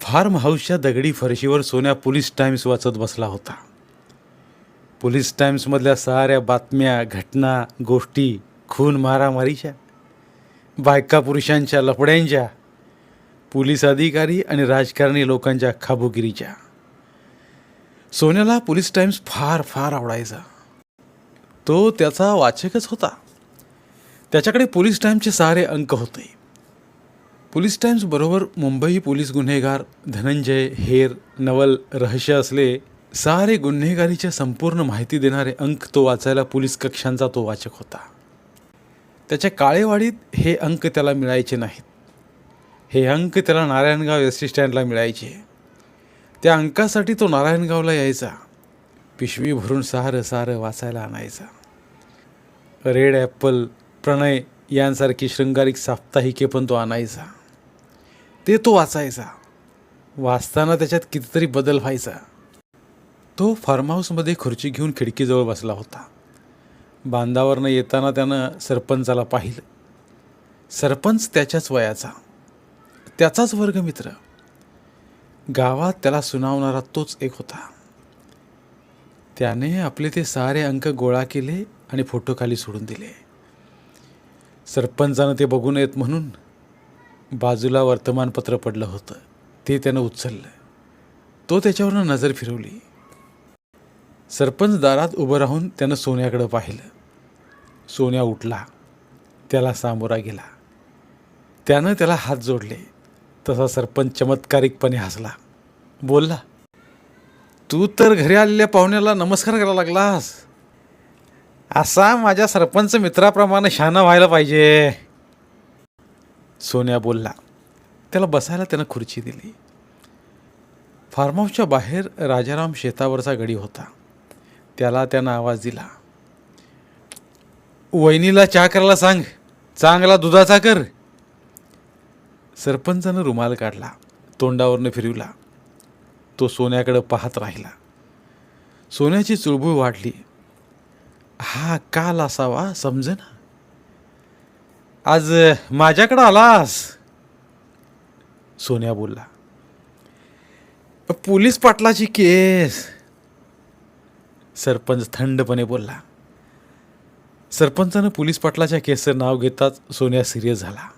Form हाऊसच्या दगडी फरशीवर सोन्या पोलीस टाईम्स वाचत बसला होता. पोलीस टाईम्समधल्या साऱ्या बातम्या घटना गोष्टी खून मारामारीच्या बायका पुरुषांच्या लफड्यांच्या पोलीस अधिकारी आणि राजकारणी लोकांच्या खाबुगिरीच्या. सोन्याला पोलीस टाईम्स फार फार आवडायचा. तो त्याचा वाचकच होता. त्याच्याकडे पोलीस टाईमचे सारे अंक होते. पोलीस टाइम्स बरोबर मुंबई पोलीस गुन्हेगार धनंजय हेर नवल रहस्य असले सारे गुन्हेगारीच्या संपूर्ण माहिती देणारे अंक तो वाचायला पोलीस कक्षांचा तो वाचक होता. त्याच्या काळेवाडीत हे अंक त्याला मिळायचे नाहीत. हे अंक त्याला नारायणगाव एस टी स्टँडला मिळायचे. त्या अंकासाठी तो नारायणगावला यायचा. पिशवी भरून सारं सारं वाचायला आणायचा. रेड ॲपल प्रणय यांसारखी शृंगारिक साप्ताहिके पण तो आणायचा. ते तो वाचायचा. वाचताना त्याच्यात कितीतरी बदल व्हायचा. तो फार्म हाऊसमध्ये खुर्ची घेऊन खिडकीजवळ बसला होता. बांधावरनं येताना त्यानं सरपंचाला पाहिलं. सरपंच त्याच्याच वयाचा. त्याचाच वर्गमित्र गावात त्याला सुनावणारा तोच एक होता. त्याने आपले ते सारे अंक गोळा केले आणि फोटो खाली सोडून दिले. सरपंचानं ते बघू नयेत म्हणून बाजूला वर्तमानपत्र पडलं होतं. ते त्यानं उचललं. तो त्याच्यावरनं नजर फिरवली. सरपंच दारात उभं राहून त्यानं सोन्याकडं पाहिलं. सोन्या उठला. त्याला सामोरा गेला. त्यानं त्याला हात जोडले. तसा सरपंच चमत्कारिकपणे हसला. बोलला तू तर घरी आलेल्या पाहुण्याला नमस्कार करायला लागलास. असा माझ्या सरपंच मित्राप्रमाणे शहाणा व्हायला पाहिजे. सोन्या बोलला त्याला बसायला त्यानं खुर्ची दिली. फार्महाऊसच्या बाहेर राजाराम शेतावरचा गडी होता. त्याला त्यानं आवाज दिला वहिनीला चहा करायला सांग. चांगला दुधाचा कर. सरपंचानं रुमाल काढला तोंडावरनं फिरवला. तो सोन्याकडं पाहत राहिला. सोन्याची चुळबुळ वाढली. हा काल असावा समजेना आज माझ्याकडं आलास. सोन्या बोलला. पोलीस पाटलाची केस. सरपंच थंडपणे बोलला. सरपंचानं पोलीस पाटलाच्या केसचं नाव घेताच सोन्या सिरियस झाला.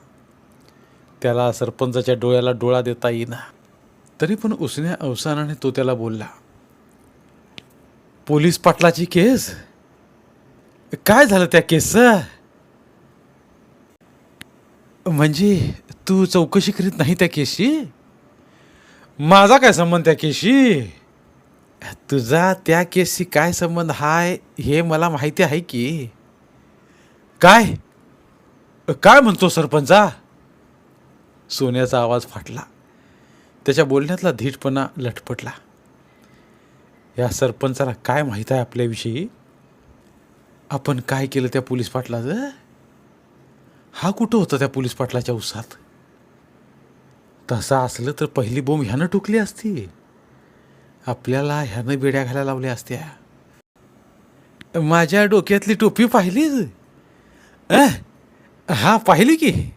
त्याला सरपंचाच्या डोळ्याला डोळा देता येईना. तरी पण उसण्या अवसानाने तो त्याला बोलला. पोलीस पाटलाची केस? काय झालं त्या केसचं? म्हणजे तू चौकशी करीत नाही त्या केशी? माझा काय संबंध त्या केसशी तुझा त्या केसशी काय संबंध हाय हे मला माहिती आहे की. काय? काय म्हणतो सरपंचा? सोन्याचा आवाज फाटला. त्याच्या बोलण्यातला धीटपणा लटपटला. या सरपंचाला काय माहीत आहे आपल्याविषयी? आपण काय केलं त्या पोलीस पाटलाचं? हा कुठं होता त्या पोलीस पाटलाच्या उसात? तसं असलं तर पहिली बोंब ह्यानं टुकली असती. आपल्याला ह्यानं बेड्या घालायला लावल्या असत्या. माझ्या डोक्यातली टोपी पाहिलीच. हा पाहिली की?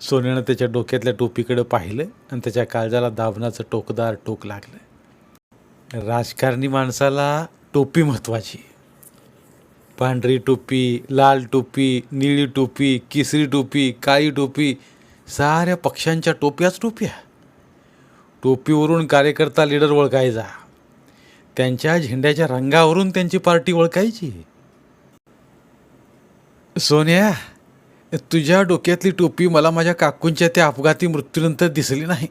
सोन्यानं त्याच्या डोक्यातल्या टोपीकडे पाहिलं आणि त्याच्या काळजाला दाबनाचं टोकदार टोक लागलं. राजकारणी माणसाला टोपी महत्त्वाची पांढरी टोपी लाल टोपी निळी टोपी केसरी टोपी काळी टोपी साऱ्या पक्षांच्या टोप्याच टोप्या. टोपीवरून कार्यकर्ता लीडर ओळखायचा. त्यांच्या झेंड्याच्या रंगावरून त्यांची पार्टी ओळखायची. सोन्या तुझ्या डोक्यातली टोपी मला माझ्या काकूंच्या त्या अपघाती मृत्यूनंतर दिसली नाही.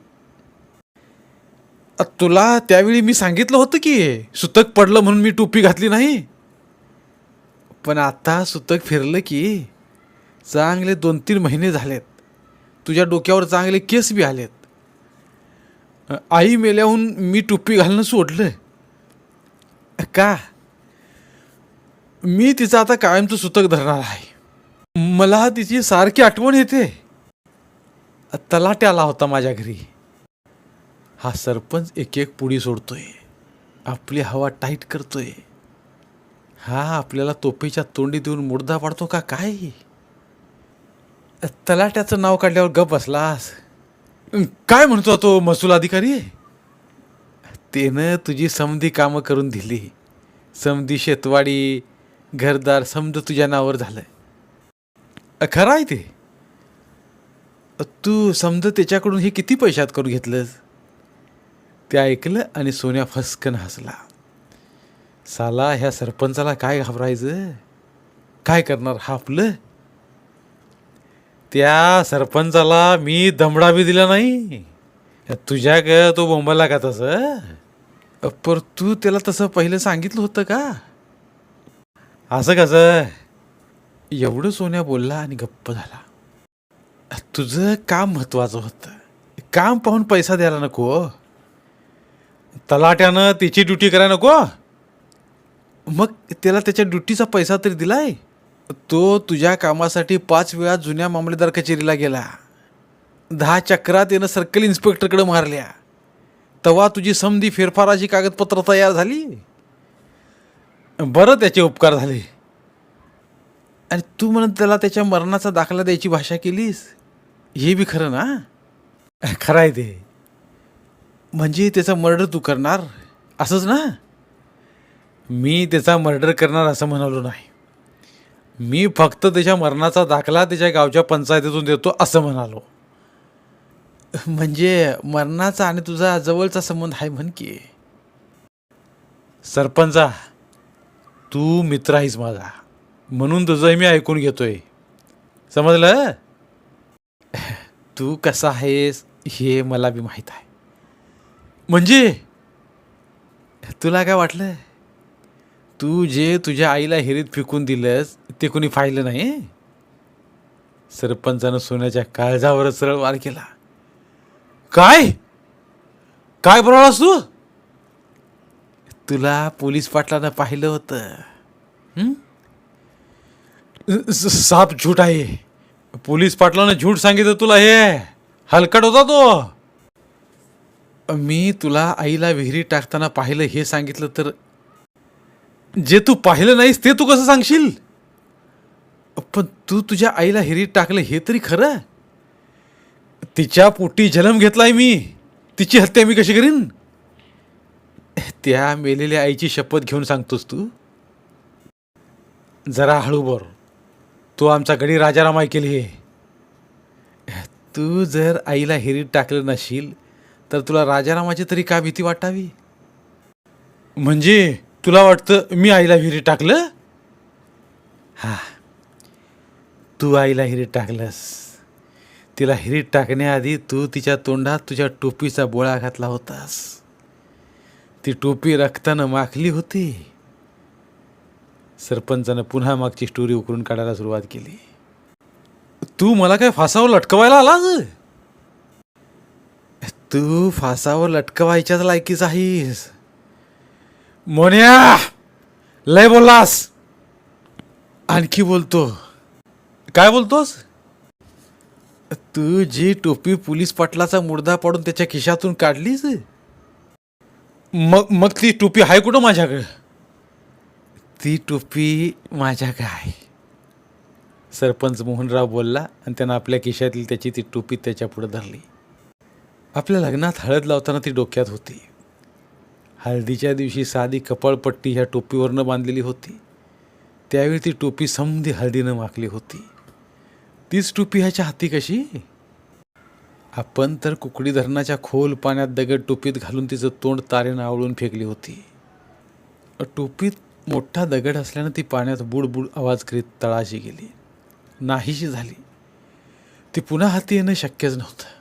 तुला त्यावेळी मी सांगितलं होतं की सुतक पडलं म्हणून मी टोपी घातली नाही? पण आता सुतक फिरलं की चांगले दोन तीन महिने झालेत. तुझ्या डोक्यावर चांगले केस बी आलेत. आई मेल्याहून मी टुप्पी घालणं सोडलं का? मी तिचं आता कायमचं सुतक धरणार आहे. मला तिची सारखी आठवण येते. तलाट्याला होता माझ्या घरी. हा सरपंच एक एक पुडी सोडतोय. आपली हवा टाईट करतोय. हा आपल्याला तोफीच्या तोंडी देऊन मुर्दा पाडतो का काय? तलाट्याचं नाव काढल्यावर गप बसलास. काय म्हणतो तो महसूल अधिकारी? त्यानं तुझी समधी कामं करून दिली. समधी शेतवाडी घरदार समज तुझ्या नावावर झालं. खरं आहे ते. तू समज त्याच्याकडून हे किती पैशात करून घेतलंस? ते ऐकलं आणि सोन्या फसकन हसला. साला ह्या सरपंचाला काय घाबरायचं? काय करणार हा आपलं? त्या सरपंचाला मी दमडा बी दिला नाही. तुझ्या ग तो बोंबाला का तसं पर तू त्याला तसं पहिलं सांगितलं होतं का? असं कसं? एवढं सोन्या बोलला आणि गप्प झाला. तुझं काम महत्वाचं होतं. काम पाहून पैसा द्यायला नको. तलाट्यानं तिची ड्युटी करायला नको. मग त्याला त्याच्या ड्युटीचा पैसा तरी दिलाय? तो तुझ्या कामासाठी पाच वेळा जुन्या मामलेदार कचेरीला गेला. दहा चक्रा त्यानं सर्कल इन्स्पेक्टरकडे मारल्या. तेव्हा तुझी समधी फेरफाराची कागदपत्र तयार झाली? बरं त्याचे उपकार झाले. आणि तू म्हणत त्याला त्याच्या मरणाचा दाखला द्यायची भाषा केलीस? हे बी खरं ना? खरं आहे ते. म्हणजे त्याचा मर्डर तू करणार? असंच ना? मी त्याचा मर्डर करणार असं म्हणालो नाही. मी फक्त त्याच्या मरणाचा दाखला त्याच्या गावच्या पंचायतीतून देतो असं म्हणालो. म्हणजे मरणाचा आणि तुझा जवळचा संबंध आहे म्हण की. सरपंचा तू मित्र आहेस माझा. म्हणून तुझंही मी ऐकून घेतोय. समजलं? तू कसा आहेस हे मला बी माहीत आहे. म्हणजे तुला काय वाटलं? तू जे तुझ्या आईला हिरीत फेकून दिलंस ते कोणी पाहिलं नाही सरपंचानं सोन्याच्या काळजावरच सरळ वार केला. काय? काय बनवलास तू? तुला पोलीस पाटलानं पाहिलं होतं. साप झूट आहे. पोलीस पाटलानं झूट सांगितलं तुला हे. हलकट होता तो. मी तुला आईला विहिरीत टाकताना पाहिलं हे सांगितलं तर जे तू पाहिलं नाहीस ते तू कसं सांगशील? पण तू तुझ्या आईला हिरीत टाकलं हे तरी खरं? तिच्या पोटी जन्म घेतलाय मी. तिची हत्या मी कशी करीन? त्या मेलेल्या आईची शपथ घेऊन सांगतोस तू. जरा हळू बर तू आमचा गडी राजारामाय केली आहे तू जर आईला हिरीत टाकलं नशील तर तुला राजारामाची तरी का भीती वाटावी? म्हणजे तुला वाटतं मी आईला हिरीत टाकलं? हा. तू आईला हिरीत टाकलंस. तिला हिरीत टाकण्याआधी तू तिच्या तोंडात तुझ्या टोपीचा बोळा घातला होतास. ती टोपी रक्तानं माखली होती. सरपंचानं पुन्हा मागची स्टोरी उकरून काढायला सुरुवात केली. तू मला काय फासावर लटकवायला आलास? तू फासावर लटकवायच्याच लायकीच आहेस. मोन्या लय बोललास. आणखी बोलतो. काय बोलतोस? तू जी टोपी पोलीस पाटलाचा मुर्दा पाडून त्याच्या खिशातून काढलीस? मग मग ती टोपी आहे कुठं माझ्याकडं? ती टोपी माझ्याकडे आहे. सरपंच मोहनराव बोलला आणि त्यानं आपल्या खिशातली त्याची ती टोपी त्याच्या पुढे धरली. आपल्या लग्नात हळद लावताना ती डोक्यात होती. हळदीच्या दिवशी साधी कपाळपट्टी ह्या टोपीवरनं बांधलेली होती. त्यावेळी ती टोपी समधी हळदीनं माखली होती. तीच टोपी ह्याच्या हाती कशी? आपण तर कुकडी धरणाच्या खोल पाण्यात दगड टोपीत घालून तिचं तोंड तारेनं आवळून फेकली होती. टोपीत मोठा दगड असल्यानं ती पाण्यात बुडबुड आवाज करीत तळाशी गेली. नाहीशी झाली. ती पुन्हा हाती येणं शक्यच नव्हतं.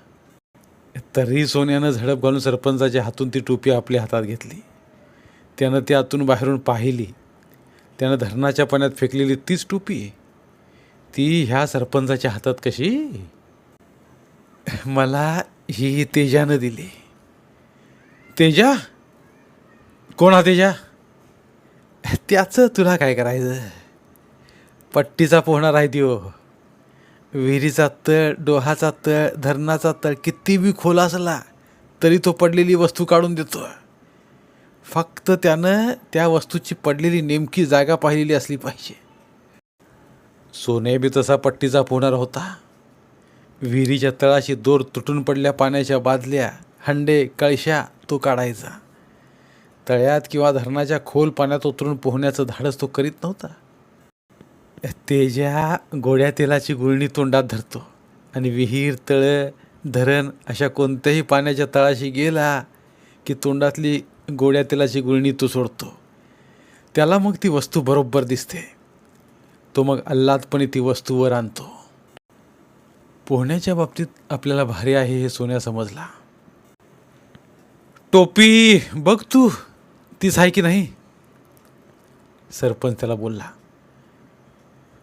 तरी सोन्यानं झडप घालून सरपंचाच्या हातून ती टोपी आपल्या हातात घेतली. त्यानं ती आतून बाहेरून पाहिली. त्यानं धरणाच्या पाण्यात फेकलेली तीच टोपी ती ह्या सरपंचाच्या हातात कशी? मला ही तेजानं दिली. तेजा? कोण हा तेजा? त्याचं तुला काय करायचं? पट्टीचा पोहणार आहे त्यो विहिरीचा तळ डोहाचा तळ धरणाचा तळ किती बी खोल असला तरी तो पडलेली वस्तू काढून देतो. फक्त त्यानं त्या वस्तूची पडलेली नेमकी जागा पाहिलेली असली पाहिजे. सोने बी तसा पट्टीचा पोहणार होता. विहिरीच्या तळाशी दोर तुटून पडल्या पाण्याच्या बादल्या हंडे कळशा तो काढायचा. तळ्यात किंवा धरणाच्या खोल पाण्यात उतरून पोहण्याचं धाडस तो करीत नव्हता. तेजा गोड्या तेलाची गुळणी तोंडात धरतो. आणि विहीर तळं धरण अशा कोणत्याही पाण्याच्या तळाशी गेला की तोंडातली गोड्या तेलाची गुळणी तो सोडतो. त्याला मग ती वस्तू बरोबर दिसते. तो मग अल्लादपणे ती वस्तू वर आणतो. पोहण्याच्या बाबतीत आपल्याला भारी आहे हे सोन्या समजला. टोपी बघ तू तीच आहे की नाही? सरपंच त्याला बोलला.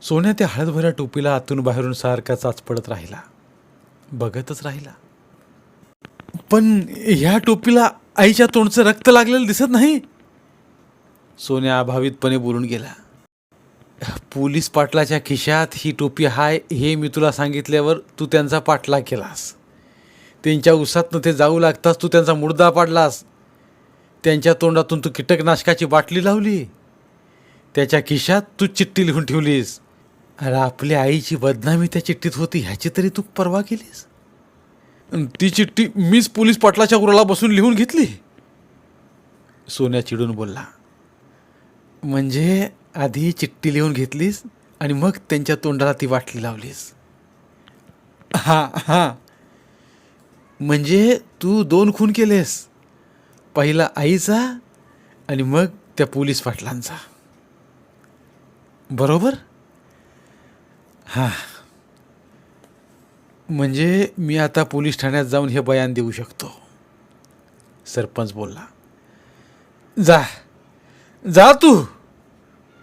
सोन्या त्या हळदभऱ्या टोपीला आतून बाहेरून सारखा चाच पडत राहिला. बघतच राहिला. पण ह्या टोपीला आईच्या तोंडचं रक्त लागलेलं दिसत नाही? सोन्या अभावितपणे बोलून गेला. पोलीस पाटलाच्या खिशात ही टोपी हाय हे मी तुला सांगितल्यावर तू त्यांचा पाठलाग केलास. त्यांच्या उसातनं ते जाऊ लागताच तू त्यांचा मुर्दा पाडलास. त्यांच्या तोंडातून तू कीटकनाशकाची बाटली लावली. त्याच्या खिशात तू चिठ्ठी लिहून ठेवलीस. अरे आपल्या आईची बदनामी त्या चिठ्ठीत होती ह्याची तरी तू परवा केलीस? ती चिठ्ठी मीच पोलीस पाटलाच्या उराला बसून लिहून घेतली. सोन्या चिडून बोलला म्हणजे आधी चिठ्ठी लिहून घेतलीस आणि मग त्यांच्या तोंडाला ती बाटली लावलीस? हां हां. म्हणजे तू दोन खून केलेस पहिला आईचा आणि मग त्या पोलीस पाटलांचा. बरोबर? हां. म्हणजे मी आता पोलीस ठाण्यात जाऊन हे बयान देऊ शकतो. सरपंच बोलला जा जा तू.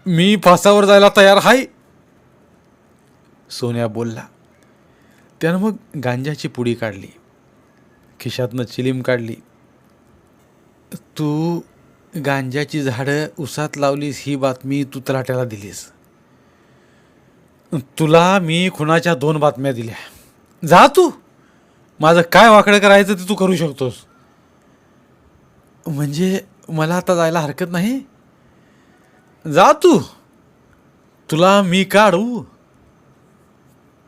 मी फासावर जायला तयार आहे सोन्या बोलला त्यानं मग गांजाची पुडी काढली खिशातनं चिलीम काढली. तू गांजाची झाडं उसात लावलीस ही बातमी तू तलाट्याला दिलीस. तुला मी खुनाच्या दोन बातम्या दिल्या जा तू. माझं काय वाकडं करायचं ते तू करू शकतोस. म्हणजे मला आता जायला हरकत नाही? जा तू. तुला मी काढू.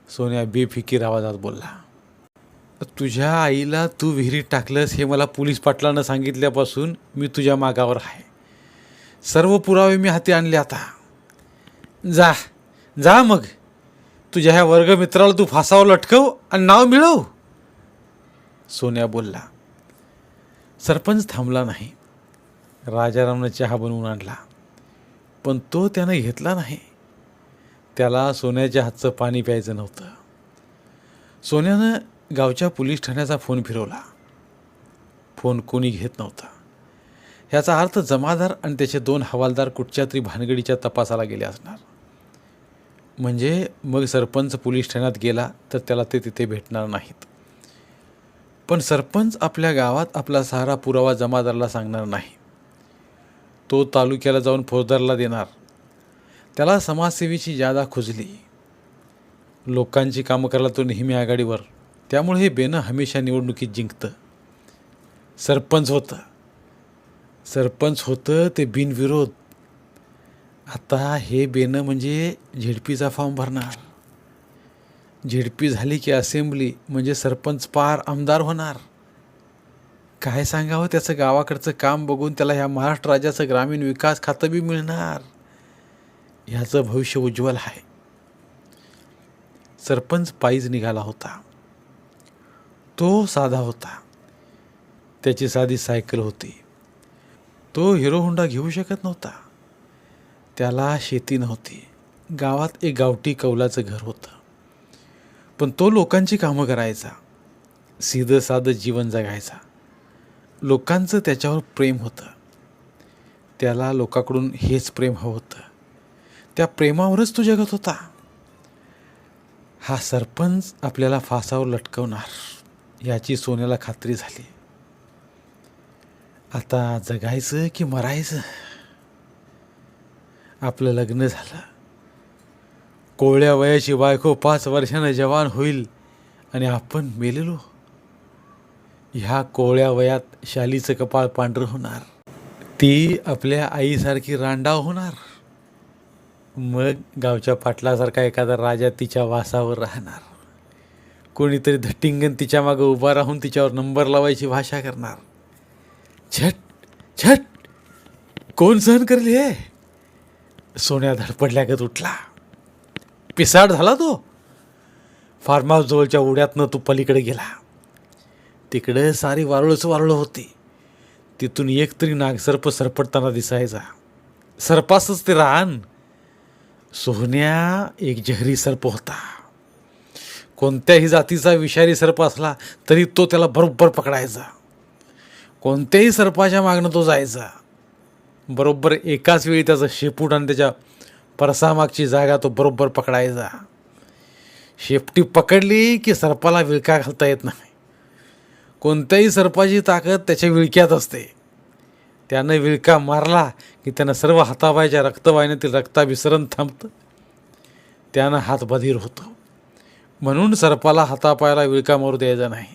सोन्या बेफिकीर आवाजात बोलला. तुझ्या आईला तू विहिरीत टाकलंस हे मला पोलीस पाटलानं सांगितल्यापासून मी तुझ्या मागावर आहे. सर्व पुरावे मी हाती आणले आता. जा. जा मग. तुझ्या ह्या वर्गमित्राला तू फासावर लटकव आणि नाव मिळव. सोन्या बोलला सरपंच थांबला नाही. राजारामनं चहा बनवून आणला पण तो त्यानं घेतला नाही. त्याला सोन्याच्या हातचं पाणी प्यायचं नव्हतं. सोन्यानं गावच्या पोलीस ठाण्याचा फोन फिरवला. फोन कोणी घेत नव्हता. ह्याचा अर्थ जमादार आणि त्याचे दोन हवालदार कुठच्या तरी भानगडीच्या तपासाला गेले असणार. म्हणजे मग सरपंच पोलीस ठाण्यात गेला तर त्याला ते तिथे भेटणार नाहीत. पण सरपंच आपल्या गावात आपला सारा पुरावा जमादारला सांगणार नाही. तो तालुक्याला जाऊन फौजदारला देणार. त्याला समाजसेवेची जादा खुजली. लोकांची कामं करायला तो नेहमी आघाडीवर. त्यामुळे हे बेनं हमेशा निवडणुकीत जिंकतं. सरपंच होतं. सरपंच होतं ते बिनविरोध. आता हे बेनं म्हणजे झेडपीचा फॉर्म भरणार. झेडपी झाली की असेंब्ली म्हणजे सरपंच पार आमदार होणार. काय सांगावं त्याचं गावाकडचं काम बघून त्याला ह्या महाराष्ट्र राज्याचं ग्रामीण विकास खातं बी मिळणार. ह्याचं भविष्य उज्ज्वल आहे. सरपंच पायीच निघाला होता. तो साधा होता. त्याची साधी सायकल होती. तो हिरो होंडा घेऊ शकत नव्हता. त्याला शेती नव्हती. गावात एक गावठी कौलाचं घर होतं. पण तो लोकांची कामं करायचा. सीधं साधं जीवन जगायचा. लोकांचं त्याच्यावर प्रेम होतं. त्याला लोकांकडून हेच प्रेम हवं होतं. त्या प्रेमावरच तो जगत होता. हा सरपंच आपल्याला फासावर लटकवणार याची सोन्याला खात्री झाली. आता जगायचं की मरायचं? आपलं लग्न झालं. कोवळ्या वयाची बायको पाच वर्षानं जवान होईल आणि आपण मेलेलो. ह्या कोवळ्या वयात शालीचं कपाळ पांढरं होणार. ती आपल्या आईसारखी रांडाव होणार. मग गावच्या पाटलासारखा एखादा राजा तिच्या वासावर राहणार. कोणीतरी धट्टिंगन तिच्या मागं उभा राहून तिच्यावर नंबर लावायची भाषा करणार. छट छट! कोण सहन करली आहे सोन्या धडपडल्यागत उठला. पिसाड झाला तो. फार्म हाऊस जवळच्या उड्यातनं तो पलीकडे गेला. तिकडे सारी वारुळच वारुळ होती. तिथून एक तरी नागसर्प सरपटताना दिसायचा. सर्पासच ते रान. सोन्या एक जहरी सर्प होता. कोणत्याही जातीचा विषारी सर्प असला तरी तो त्याला बरोबर पकडायचा. कोणत्याही सर्पाच्या मागणं तो जायचा. बरोबर एकाच वेळी त्याचं शेपूट आणि त्याच्या परसामागची जागा तो बरोबर पकडायचा. शेपटी पकडली की सर्पाला विळका घालता येत नाही. कोणत्याही सर्पाची ताकद त्याच्या विळक्यात असते. त्यानं विळका मारला की त्यानं सर्व हातापायच्या रक्तवाहिन्यातील रक्ताभिसरण थांबतं. त्यानं हात बधीर होतो. म्हणून सर्पाला हातापायाला विळका मारू द्यायचा नाही.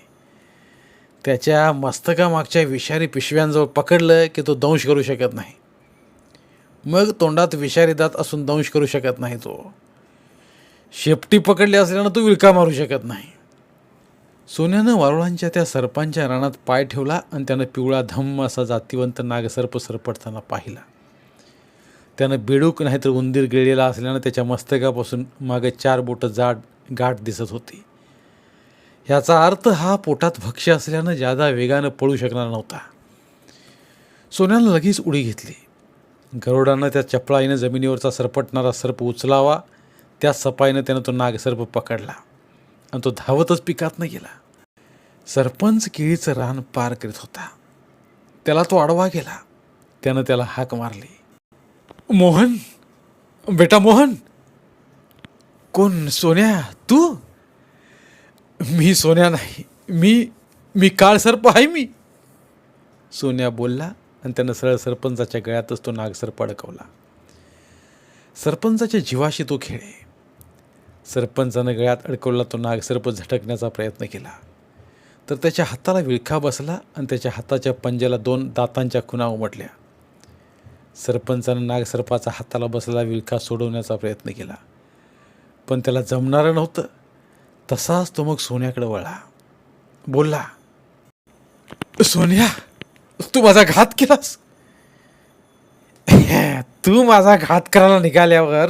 त्याच्या मस्तकामागच्या विषारी पिशव्यांजवळ पकडलं की तो दंश करू शकत नाही. मग तोंडात विषारी दात असून दंश करू शकत नाही तो. शेपटी पकडली असल्यानं तो विळका मारू शकत नाही. सोन्यानं वारुळांच्या त्या सर्पांच्या रानात पाय ठेवला आणि त्यानं पिवळा धम्म असा जातीवंत नागसर्प सरपडताना पाहिला. त्यानं बेडूक नाहीतर उंदीर गिळलेला असल्यानं त्याच्या मस्तकापासून मागे चार बोटं जाड गाठ दिसत होती. ह्याचा अर्थ हा पोटात भक्ष्य असल्यानं जादा वेगानं पळू शकणार नव्हता. सोन्यानं लगेच उडी घेतली. गरुडानं त्या चपळाईनं जमिनीवरचा सरपटणारा सर्प उचलावा त्या सपाईनं त्यानं तो नागसर्प पकडला आणि तो धावतच पिकातनं गेला. सरपंच केळीचं रान पार करीत होता. त्याला तो आडवा गेला. त्यानं त्याला हाक मारली. मोहन बेटा मोहन कोण सोन्या तू? मी सोन्या नाही. मी मी काळ सर्प आहे मी. सोन्या बोलला आणि त्यानं सरळ सरपंचाच्या गळ्यातच तो नागसर्प अडकवला सरपंचाच्या जीवाशी तो खेळे सरपंचानं गळ्यात अडकवला तो नागसर्प झटकण्याचा प्रयत्न केला. तर त्याच्या हाताला विळखा बसला आणि त्याच्या हाताच्या पंज्याला दोन दातांच्या खुणा उमटल्या. सरपंचानं नागसर्पाचा हाताला बसलेला विळखा सोडवण्याचा प्रयत्न केला. पण त्याला जमणारं नव्हतं. तसाच तो मग सोन्याकडे वळला. बोलला सोन्या तू माझा घात केलास? तू माझा घात करायला निघाल्यावर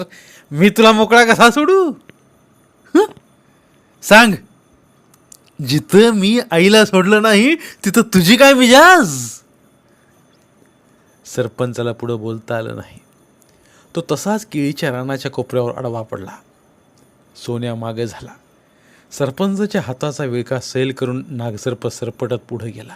मी तुला मोकळा कसा सोडू? सांग. जिथं मी आईला सोडलं नाही तिथं तुझी काय मिजाज? सरपंचाला पुढं बोलता आलं नाही. तो तसाच केळीच्या रानाच्या कोपऱ्यावर अडवा पडला. सोन्या मागे झाला. सरपंचाच्या हाताचा विळका सैल करून नागसर्प सरपटत पुढे गेला.